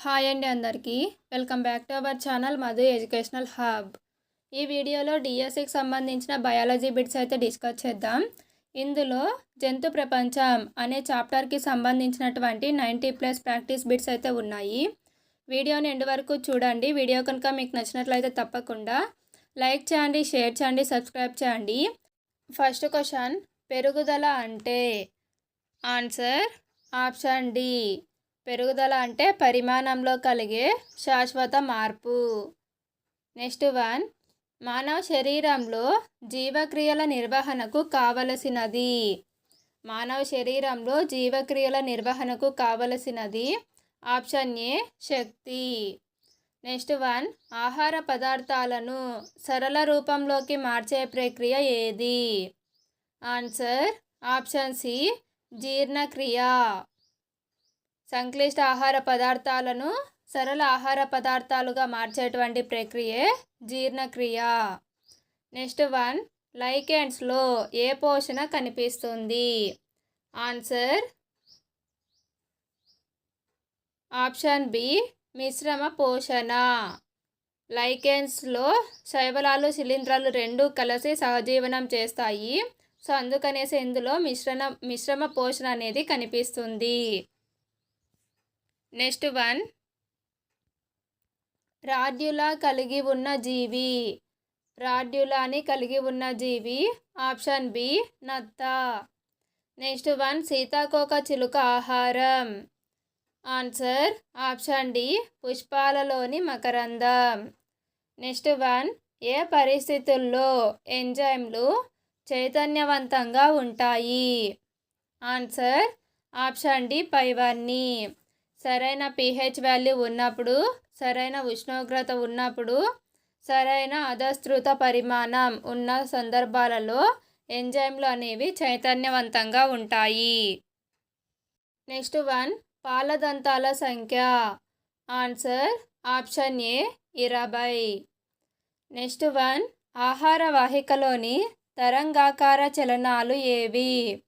Hi అండి అందరికీ. Welcome back to our channel Madhu educational hub. ఈ వీడియోలో డిఎస్సికి సంబంధించిన బయాలజీ బిట్స్ అయితే డిస్కస్ చేద్దాం. ఇందులో జంతు ప్రపంచం అనే చాప్టర్కి సంబంధించినటువంటి నైంటీ ప్లస్ ప్రాక్టీస్ బిట్స్ అయితే ఉన్నాయి. వీడియోని ఎండు వరకు చూడండి. వీడియో కనుక మీకు నచ్చినట్లయితే తప్పకుండా లైక్ చేయండి షేర్ చేయండి సబ్స్క్రైబ్ చేయండి. ఫస్ట్ క్వశ్చన్ పెరుగుదల అంటే ఆన్సర్ ఆప్షన్ డి. పెరుగుదల అంటే పరిమాణంలో కలిగే శాశ్వత మార్పు. నెక్స్ట్ వన్ మానవ శరీరంలో జీవక్రియల నిర్వహణకు కావలసినది. మానవ శరీరంలో జీవక్రియల నిర్వహణకు కావలసినది ఆప్షన్ ఏ శక్తి. నెక్స్ట్ వన్ ఆహార పదార్థాలను సరళ రూపంలోకి మార్చే ప్రక్రియ ఏది? ఆన్సర్ ఆప్షన్ సి జీర్ణక్రియ. సంక్లిష్ట ఆహార పదార్థాలను సరళ ఆహార పదార్థాలుగా మార్చేటువంటి ప్రక్రియే జీర్ణక్రియ. నెక్స్ట్ వన్ లైకెండ్స్లో ఏ పోషణ కనిపిస్తుంది? ఆన్సర్ ఆప్షన్ బి మిశ్రమ పోషణ. లైకెన్స్లో శైవలాలు శిలీంధ్రాలు రెండు కలిసి సహజీవనం చేస్తాయి. సో అందుకనేసి ఇందులో మిశ్రణ మిశ్రమ పోషణ అనేది కనిపిస్తుంది. Next one. రాడ్యులా కలిగి ఉన్న జీవి. రాడ్యులాని కలిగి ఉన్న జీవి. ఆప్షన్ బి నత్త. నెక్స్ట్ వన్ సీతాకోక చిలుక ఆహారం. ఆన్సర్ ఆప్షన్ డి పుష్పాలలోని మకరందం. నెక్స్ట్ వన్ ఏ పరిస్థితుల్లో ఎంజైమ్లు చైతన్యవంతంగా ఉంటాయి? ఆన్సర్ ఆప్షన్ డి పైవన్నీ సరైన పిహెచ్ వాల్యూ ఉన్నప్పుడు సరైన ఉష్ణోగ్రత ఉన్నప్పుడు సరైన అధస్తృత పరిమాణం ఉన్న సందర్భాలలో ఎంజైమ్లు అనేవి చైతన్యవంతంగా ఉంటాయి. నెక్స్ట్ వన్ పాలదంతాల సంఖ్య. ఆన్సర్ ఆప్షన్ ఏ ఇరవై. నెక్స్ట్ వన్ ఆహార వాహికలోని తరంగాకార చలనాలు ఏవి?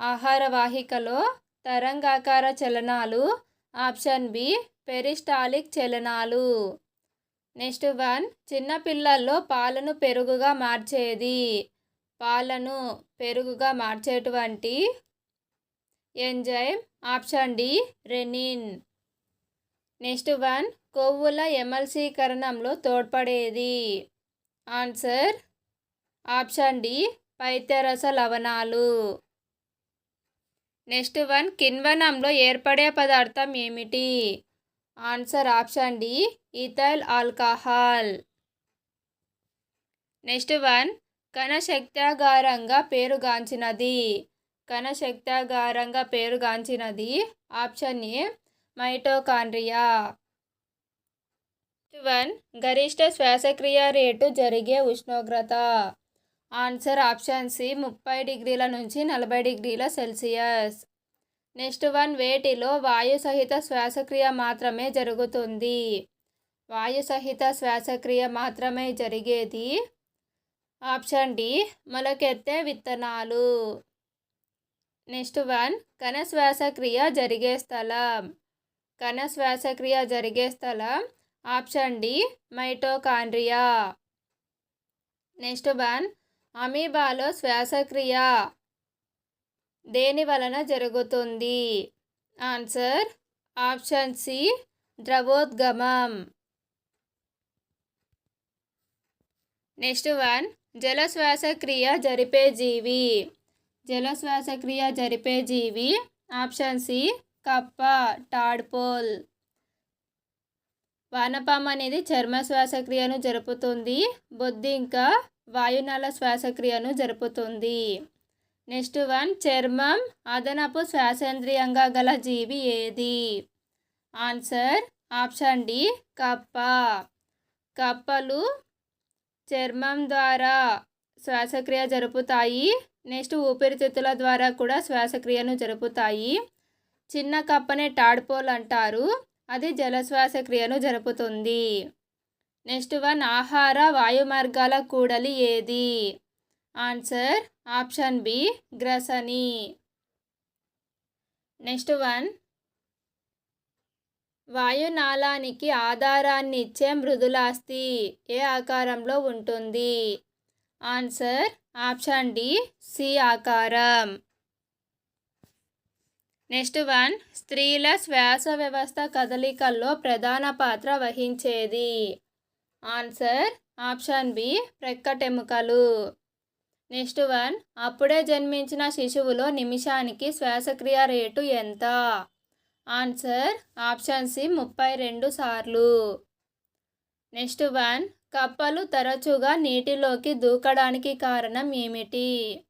ఆహార వాహికలో తరంగాకార చలనాలు ఆప్షన్ బి పెరిస్టాలిక్ చలనాలు. నెక్స్ట్ వన్ చిన్నపిల్లల్లో పాలను పెరుగుగా మార్చేది. పాలను పెరుగుగా మార్చేటువంటి enzyme option D rennin. Next one కొవ్వుల ఎమల్సీకరణంలో తోడ్పడేది. ఆన్సర్ ఆప్షన్ డి పైత్యరస లవణాలు. నెక్స్ట్ వన్ కిణ్వనంలో ఏర్పడే పదార్థం ఏమిటి? Answer option D ethyl alcohol. Next one కణశక్త్యాగారంగా పేరుగాంచినది. కణశక్త్యాగారంగా పేరుగాంచినది ఆప్షన్ ఏ మైటోకాండ్రియా. వన్ గరిష్ట శ్వాసక్రియ రేటు జరిగే ఉష్ణోగ్రత. ఆన్సర్ ఆప్షన్ సి ముప్పై డిగ్రీల నుంచి నలభై డిగ్రీల సెల్సియస్. నెక్స్ట్ వన్ వేటిలో వాయు సహిత శ్వాసక్రియ మాత్రమే జరుగుతుంది? వాయు సహిత శ్వాసక్రియ మాత్రమే జరిగేది? ఆప్షన్ డి మొలకెత్తే విత్తనాలు. నెక్స్ట్ వన్ కణ శ్వాసక్రియ జరిగే స్థలం. కణ శ్వాసక్రియ జరిగే స్థలం. Option D mitochondria. Next one అమీబాలో శ్వాసక్రియ దేని వలన జరుగుతుంది? ఆన్సర్ ఆప్షన్ సి ద్రవోద్గమం. నెక్స్ట్ వన్ జల శ్వాసక్రియ జరిపే జీవి. జల శ్వాసక్రియ జరిపే జీవి ఆప్షన్ సి కప్ప టాడ్పోల్. వానపాము అనేది చర్మ శ్వాసక్రియను జరుపుతుంది. బొద్దింక వాయునాళ శ్వాసక్రియను జరుపుతుంది. నెక్స్ట్ వన్ చర్మం అదనపు శ్వాసేంద్రియంగా గల జీవి ఏది? ఆన్సర్ ఆప్షన్ డి కప్ప. కప్పలు చర్మం ద్వారా శ్వాసక్రియ జరుపుతాయి. నెక్స్ట్ ఊపిరితిత్తుల ద్వారా కూడా శ్వాసక్రియను జరుపుతాయి. చిన్న కప్పనే టాడ్పోల్ అంటారు. అది జలశ్వాసక్రియను జరుపుతుంది. నెక్స్ట్ వన్ ఆహార వాయు మార్గాల కూడలి ఏది? ఆన్సర్ ఆప్షన్ బి గ్రసని. నెక్స్ట్ వన్ వాయునాళానికి ఆధారాన్ని ఇచ్చే మృదులాస్థి ఏ ఆకారంలో ఉంటుంది? ఆన్సర్ ఆప్షన్ డి సి ఆకారం. నెక్స్ట్ వన్ స్త్రీల శ్వాస వ్యవస్థ కదలికల్లో ప్రధాన పాత్ర వహించేది? ఆన్సర్ ఆప్షన్ బి ప్రక్కటెముకలు. నెక్స్ట్ వన్ అప్పుడే జన్మించిన శిశువులో నిమిషానికి శ్వాసక్రియ రేటు ఎంత? ఆన్సర్ ఆప్షన్ సి ముప్పై రెండు సార్లు. నెక్స్ట్ వన్ కప్పలు తరచుగా నీటిలోకి దూకడానికి కారణం ఏమిటి?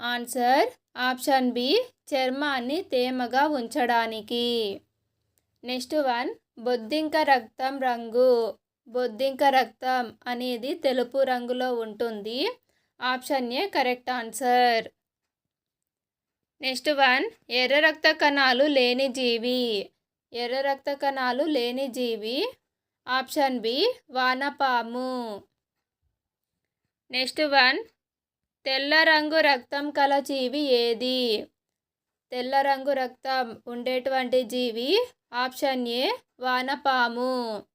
ఆన్సర్ ఆప్షన్ బి చర్మాన్ని తేమగా ఉంచడానికి. నెక్స్ట్ వన్ బొద్దింక రక్తం రంగు. బొద్దింక రక్తం అనేది తెలుపు రంగులో ఉంటుంది. Option A correct answer. Next one ఎర్ర రక్త కణాలు లేని జీవి. ఎర్ర రక్త కణాలు లేని జీవి. ఆప్షన్ బి వానపాము. నెక్స్ట్ వన్ తెల్ల రంగు రక్తం కల జీవి ఏది? తెల్ల రంగు రక్తం ఉండేటువంటి జీవి. ఆప్షన్ ఏ వానపాము.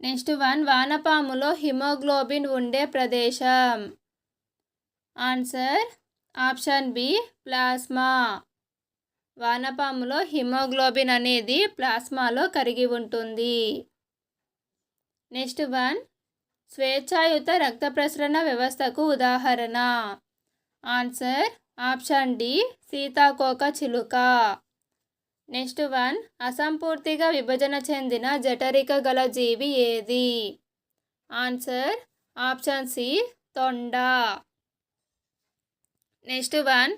నెక్స్ట్ వన్ వానపాములో హిమోగ్లోబిన్ ఉండే ప్రదేశం. Answer option B plasma. వానపాములో haemoglobin అనేది ప్లాస్మాలో కరిగి ఉంటుంది. నెక్స్ట్ వన్ స్వేచ్ఛాయుత రక్త ప్రసరణ వ్యవస్థకు ఉదాహరణ. ఆన్సర్ ఆప్షన్ డి సీతాకోక చిలుక. నెక్స్ట్ వన్ అసంపూర్తిగా విభజన చెందిన జఠరిక గల జీవి ఏది? ఆన్సర్ ఆప్షన్ సి తొండ. నెక్స్ట్ వన్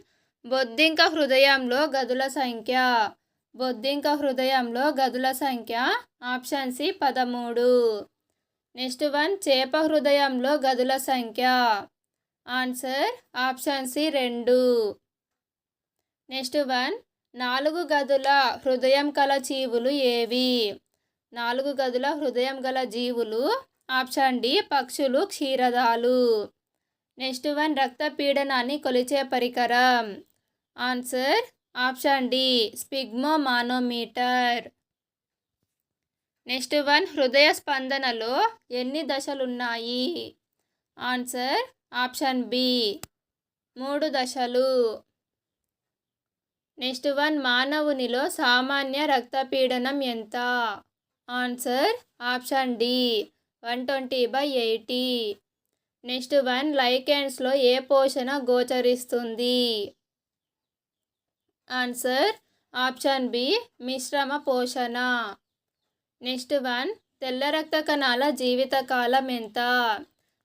బొద్దింక హృదయంలో గదుల సంఖ్య. బొద్దింక హృదయంలో గదుల సంఖ్య ఆప్షన్ సి పదమూడు. నెక్స్ట్ వన్ చేప హృదయంలో గదుల సంఖ్య. ఆన్సర్ ఆప్షన్ సి రెండు. నెక్స్ట్ వన్ నాలుగు గదుల హృదయం గల జీవులు ఏవి? నాలుగు గదుల హృదయం గల జీవులు ఆప్షన్ డి పక్షులు క్షీరదాలు. నెక్స్ట్ వన్ రక్తపీడనాన్ని కొలిచే పరికరం. Answer option D sphygmomanometer next one హృదయ స్పందనలో ఎన్ని దశలున్నాయి? ఆన్సర్ ఆప్షన్ బి మూడు దశలు. నెక్స్ట్ వన్ మానవునిలో సామాన్య రక్తపీడనం ఎంత? Answer option D one twenty by eighty. Next one లైకెన్స్లో ఏ పోషణ గోచరిస్తుంది? ఆన్సర్ ఆప్షన్ బి మిశ్రమ పోషణ. నెక్స్ట్ వన్ తెల్ల రక్త కణాల జీవితకాలం ఎంత?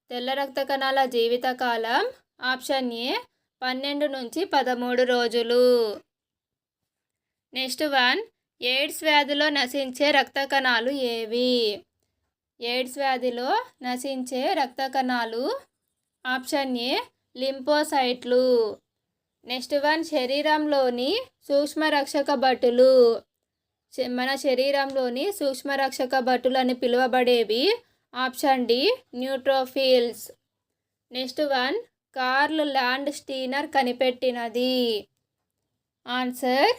తెల్ల రక్త కణాల జీవితకాలం ఆప్షన్ ఏ పన్నెండు నుంచి పదమూడు రోజులు. Next one. ఎయిడ్స్ వ్యాధిలో నశించే రక్త కణాలు ఏవి? ఎయిడ్స్ వ్యాధిలో నశించే రక్త కణాలు ఆప్షన్ ఏ లింపోసైట్లు. నెక్స్ట్ వన్ శరీరంలోని సూక్ష్మరక్షక భటులు మన శరీరంలోని సూక్ష్మరక్షక భటులు అని పిలువబడేవి option D neutrophils. Next one Karl Landsteiner కనిపెట్టినది. Answer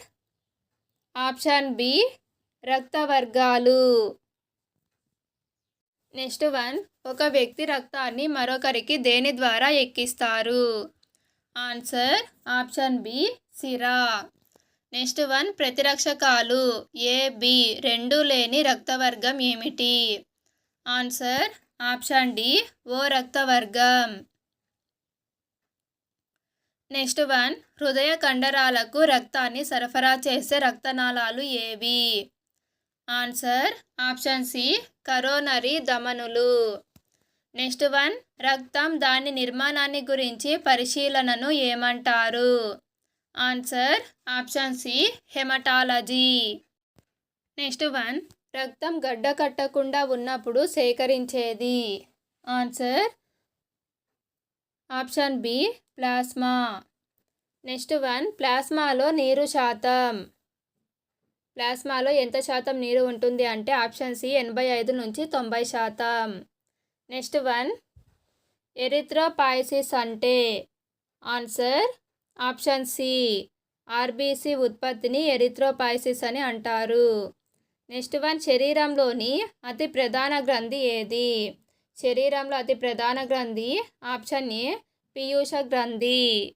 option B రక్త వర్గాలు నెక్స్ట్ వన్ ఒక వ్యక్తి రక్తాన్ని మరొకరికి దేని ద్వారా ఎక్కిస్తారు? ఆన్సర్ ఆప్షన్ బి సిరా. నెక్స్ట్ వన్ ప్రతిరక్షకాలు. ఏ బి రెండు లేని రక్తవర్గం ఏమిటి? ఆన్సర్ ఆప్షన్ డి ఓ రక్తవర్గం. నెక్స్ట్ వన్ హృదయ కండరాలకు రక్తాన్ని సరఫరా చేసే రక్తనాళాలు ఏవి? ఆన్సర్ ఆప్షన్ సి కరోనరీ ధమనులు నెక్స్ట్ వన్ రక్తం దాని నిర్మాణాన్ని గురించి పరిశీలనను ఏమంటారు? Answer option C haematology. Next one రక్తం గడ్డ కట్టకుండా ఉన్నప్పుడు సేకరించేది? Answer option B plasma. Next one ప్లాస్మాలో నీరు శాతం. ప్లాస్మాలో ఎంత శాతం నీరు ఉంటుంది అంటే ఆప్షన్ సి ఎనభై ఐదు నుంచి తొంభై శాతం. నెక్స్ట్ వన్ ఎరిథ్రోపాయసిస్ అంటే ఆన్సర్ ఆప్షన్ సి ఆర్బీసీ ఉత్పత్తిని ఎరిథ్రోపాయిసిస్ అని అంటారు. నెక్స్ట్ వన్ శరీరంలోని అతి ప్రధాన గ్రంథి ఏది? శరీరంలో అతి ప్రధాన గ్రంథి ఆప్షన్ ఏ పీయూష గ్రంథి.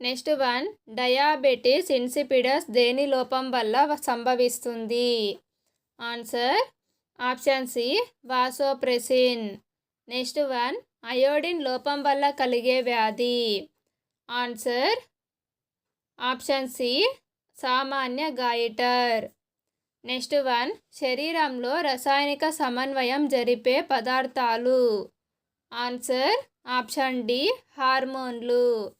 నెక్స్ట్ వన్ డయాబెటిస్ ఇన్సిపిడస్ దేని లోపం వల్ల సంభవిస్తుంది? Answer option C vasopressin. Next one iodine లోపం వల్ల కలిగే వ్యాధి. ఆన్సర్ ఆప్షన్ సి సామాన్య గాయిటర్. నెక్స్ట్ వన్ శరీరంలో రసాయనిక సమన్వయం జరిపే పదార్థాలు. ఆన్సర్ ఆప్షన్ డి హార్మోన్లు.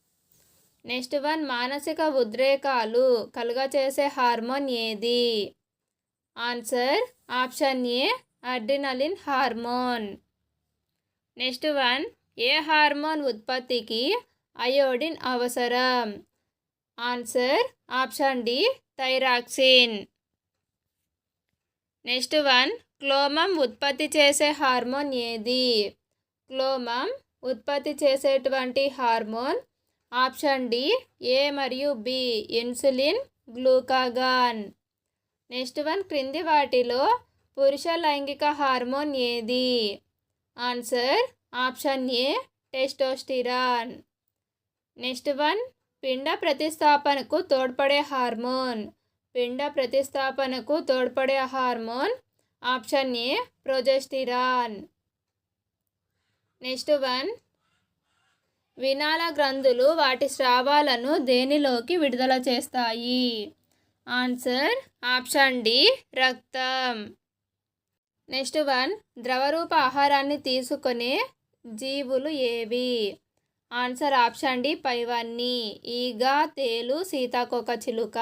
నెక్స్ట్ వన్ మానసిక ఉద్రేకాలు కలుగచేసే హార్మోన్ ఏది? Answer option A adrenaline hormone. Next one A hormone ఉత్పత్తికి అయోడిన్ అవసరం? Answer option D thyroxine. Next one క్లోమం ఉత్పత్తి చేసే హార్మోన్ ఏది? క్లోమం ఉత్పత్తి చేసేటువంటి హార్మోన్ ఆప్షన్ డి ఏ మరియు B insulin glucagon. Next one క్రింది వాటిలో పురుష లైంగిక హార్మోన్ ఏది? Answer option A testosterone. Next one పిండ ప్రతిస్థాపనకు తోడ్పడే హార్మోన్. పిండ ప్రతిస్థాపనకు తోడ్పడే hormone option A progesterone. Next one. వినాల గ్రంథులు వాటి స్రావాలను దేనిలోకి విడుదల చేస్తాయి? ఆన్సర్ ఆప్షన్ డి రక్తం. Next one. ద్రవరూప ఆహారాన్ని తీసుకునే జీవులు ఏవి? ఆన్సర్ ఆప్షన్ డి పైవన్నీ. ఈగ తేలు సీతాకోక చిలుక.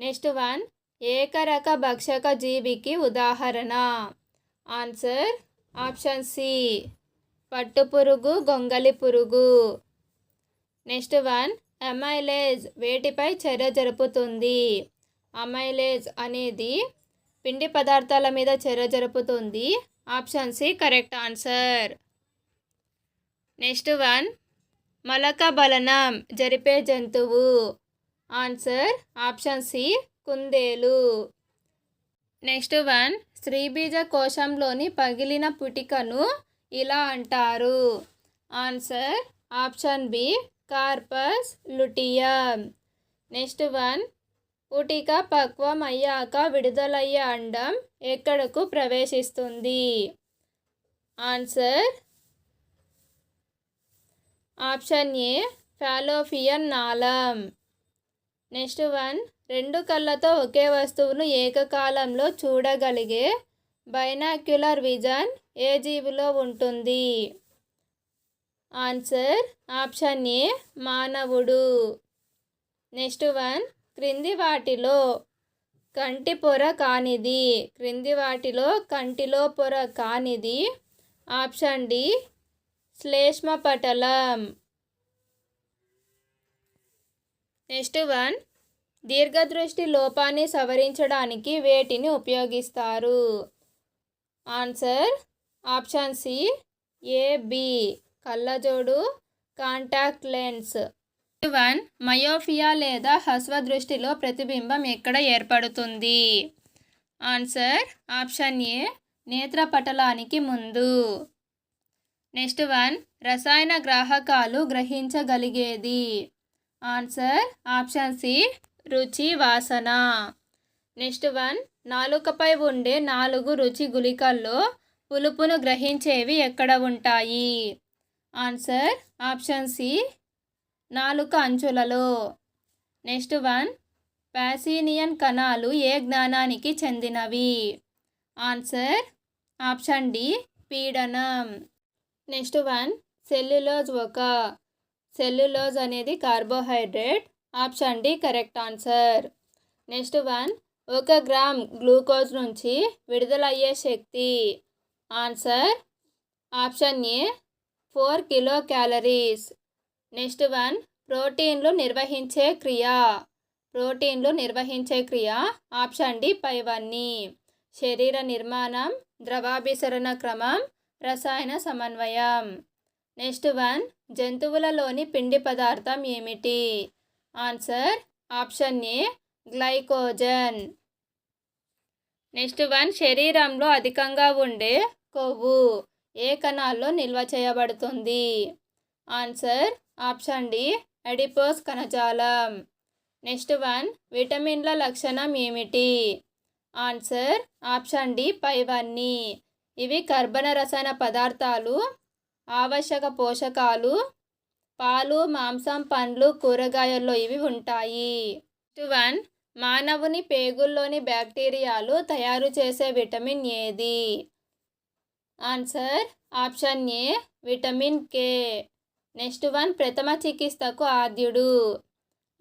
నెక్స్ట్ వన్ ఏకరక భక్షక జీవికి ఉదాహరణ. ఆన్సర్ ఆప్షన్ సి పట్టుపురుగు గొంగలి పురుగు. నెక్స్ట్ వన్ అమైలేజ్ వేటిపై చర్య జరుపుతుంది. అమైలేజ్ అనేది పిండి పదార్థాల మీద చర్య జరుపుతుంది. Option C correct answer. Next one మలక బలనం జరిపే జంతువు. ఆన్సర్ ఆప్షన్ సి కుందేలు. నెక్స్ట్ వన్ స్త్రీబీజ కోశంలోని పగిలిన పుటికను ఇలా అంటారు. Answer option B corpus luteum. Next one పుటిక పక్వం అయ్యాక విడుదలయ్యే అండం ఎక్కడకు ప్రవేశిస్తుంది? ఆన్సర్ ఆప్షన్ ఏ ఫాలోఫియన్ నాళం. నెక్స్ట్ వన్ రెండు కళ్ళతో ఒకే వస్తువును ఏకకాలంలో చూడగలిగే బైనాక్యులర్ విజన్ ఏ జీవిలో ఉంటుంది? ఆన్సర్ ఆప్షన్ ఏ మానవుడు. నెక్స్ట్ వన్ క్రింది వాటిలో కంటి పొర కానిది. క్రింది వాటిలో కంటిలో పొర కానిది. ఆప్షన్ డి శ్లేష్మ పటలం నెక్స్ట్ వన్. దీర్ఘదృష్టి లోపాన్ని సవరించడానికి వేటిని ఉపయోగిస్తారు? Answer option C A B కళ్ళజోడు కాంటాక్ట్ లెన్స్. వన్ మయోఫియా లేదా హస్వ దృష్టిలో ప్రతిబింబం ఎక్కడ ఏర్పడుతుంది? ఆన్సర్ ఆప్షన్ ఏ నేత్రపటలానికి ముందు. నెక్స్ట్ వన్ రసాయన గ్రాహకాలు గ్రహించగలిగేది? ఆన్సర్ ఆప్షన్ సి రుచి వాసన. నెక్స్ట్ వన్ నాలుకపై ఉండే నాలుగు రుచి గుళికల్లో పులుపును గ్రహించేవి ఎక్కడ ఉంటాయి? ఆన్సర్ ఆప్షన్ సి నాలుక అంచులలో. నెక్స్ట్ వన్ ప్యాసీనియన్ కణాలు ఏ జ్ఞానానికి చెందినవి? ఆన్సర్ ఆప్షన్ డి పీడనం. నెక్స్ట్ వన్ సెల్యులోజ్ ఒక. సెల్యులోజ్ అనేది carbohydrate. Option D correct answer. Next one ఒక గ్రామ్ గ్లూకోజ్ నుంచి విడుదలయ్యే శక్తి. Answer option A four kilo calories next one ప్రోటీన్లు నిర్వహించే క్రియ. ప్రోటీన్లు నిర్వహించే క్రియ ఆప్షన్ డి పైవన్నీ. శరీర నిర్మాణం ద్రవాభిసరణ క్రమం రసాయన సమన్వయం. నెక్స్ట్ వన్ జంతువులలోని పిండి పదార్థం ఏమిటి? Answer option A glycogen. Next one శరీరంలో అధికంగా ఉండే కొవ్వు ఏ కణాల్లో నిల్వ చేయబడుతుంది? ఆన్సర్ ఆప్షన్ డి అడిపోస్ కణజాలం. నెక్స్ట్ వన్ విటమిన్ల లక్షణం ఏమిటి? ఆన్సర్ ఆప్షన్ డి పైవన్నీ. ఇవి కర్బన రసాయన పదార్థాలు ఆవశ్యక పోషకాలు పాలు మాంసం పండ్లు కూరగాయల్లో ఇవి ఉంటాయి. వన్ మానవుని పేగుల్లోని బ్యాక్టీరియాలు తయారు చేసే విటమిన్ ఏది? Answer option A vitamin K. Next one ప్రథమ చికిత్సకు ఆద్యుడు.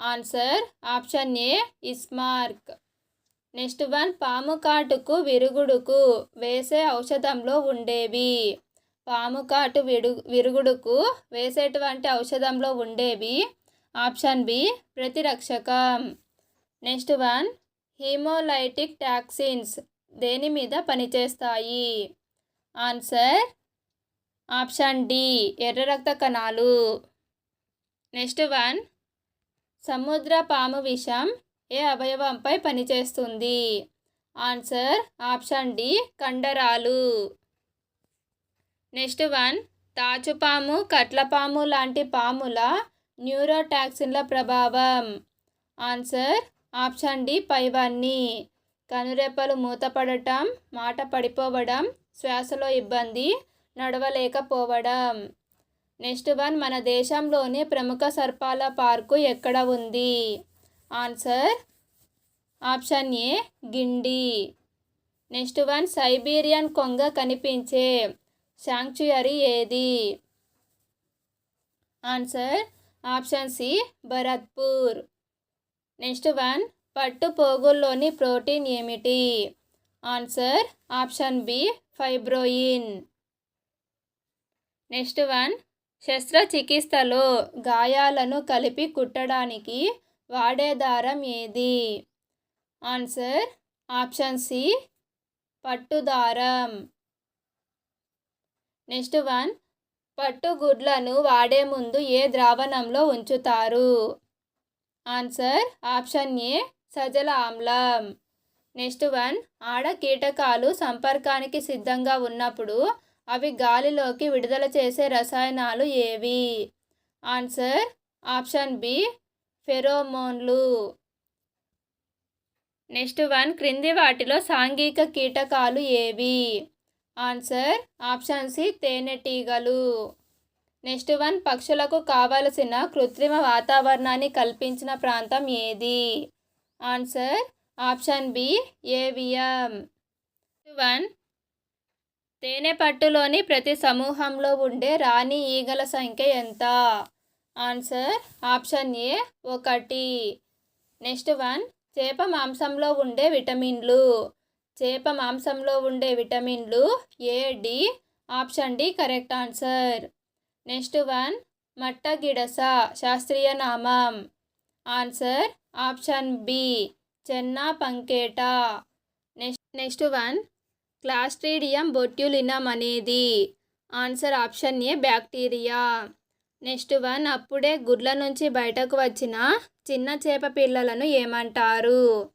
Answer option A Esmarch. Next one పాము కాటుకు విరుగుడుకు వేసే ఔషధంలో ఉండేవి. పాము కాటు విడు విరుగుడుకు వేసేటువంటి ఔషధంలో ఉండేవి ఆప్షన్ బి ప్రతిరక్షకం. నెక్స్ట్ వన్ హీమోలైటిక్ టాక్సిన్స్ దేని మీద పనిచేస్తాయి? ఆన్సర్ ఆప్షన్ డి ఎర్ర రక్త కణాలు. నెక్స్ట్ వన్ సముద్ర పాము విషం ఏ అవయవంపై పనిచేస్తుంది? ఆన్సర్ ఆప్షన్ డి కండరాలు. నెక్స్ట్ వన్ తాచుపాము కట్లపాము లాంటి పాముల న్యూరోటాక్సిన్ల ప్రభావం. ఆన్సర్ ఆప్షన్ డి పైవన్నీ. కనురెప్పలు మూతపడటం మాట పడిపోవడం శ్వాసలో ఇబ్బంది నడవలేకపోవడం. నెక్స్ట్ వన్ మన దేశంలోని ప్రముఖ సర్పాల పార్కు ఎక్కడ ఉంది? Answer option A Guindy. Next one Siberian కొంగ కనిపించే శాంక్చుయరీ ఏది? Answer option C Bharatpur next one పట్టు పోగుల్లోని ప్రోటీన్ ఏమిటి? Answer option B fibroin next one శస్త్రచికిత్సలో గాయాలను కలిపి కుట్టడానికి వాడే దారం ఏది? Answer option C పట్టుదారం. Next one. పట్టుగుడ్లను వాడే ముందు ఏ ద్రావణంలో ఉంచుతారు? ఆన్సర్ ఆప్షన్ ఏ సజల ఆమ్లం. Next one. ఆడ కీటకాలు సంపర్కానికి సిద్ధంగా ఉన్నప్పుడు అవి గాలిలోకి విడుదల చేసే రసాయనాలు ఏవి? Answer option B ఫెరోమోన్లు. Next one. క్రింది వాటిలో సాంఘిక కీటకాలు ఏవి? ఆన్సర్ ఆప్షన్ సి తేనెటీగలు నెక్స్ట్ వన్ పక్షులకు కావలసిన కృత్రిమ వాతావరణాన్ని కల్పించిన ప్రాంతం ఏది? Answer option B ఏవియం. వన్ తేనె పట్టులోని ప్రతి సమూహంలో ఉండే రాణి ఈగల సంఖ్య ఎంత? ఆన్సర్ ఆప్షన్ ఏ ఒకటి. నెక్స్ట్ వన్ చేప మాంసంలో ఉండే విటమిన్లు. చేప మాంసంలో ఉండే విటమిన్లు A D option D correct answer. Next one మట్టగిడస శాస్త్రీయ నామం. Answer option B Chenna పంకేట. Next next one Clostridium botulinum అనేది. Answer option A bacteria. Next one అప్పుడే గుడ్ల నుంచి బయటకు వచ్చిన చిన్న చేప పిల్లలను ఏమంటారు?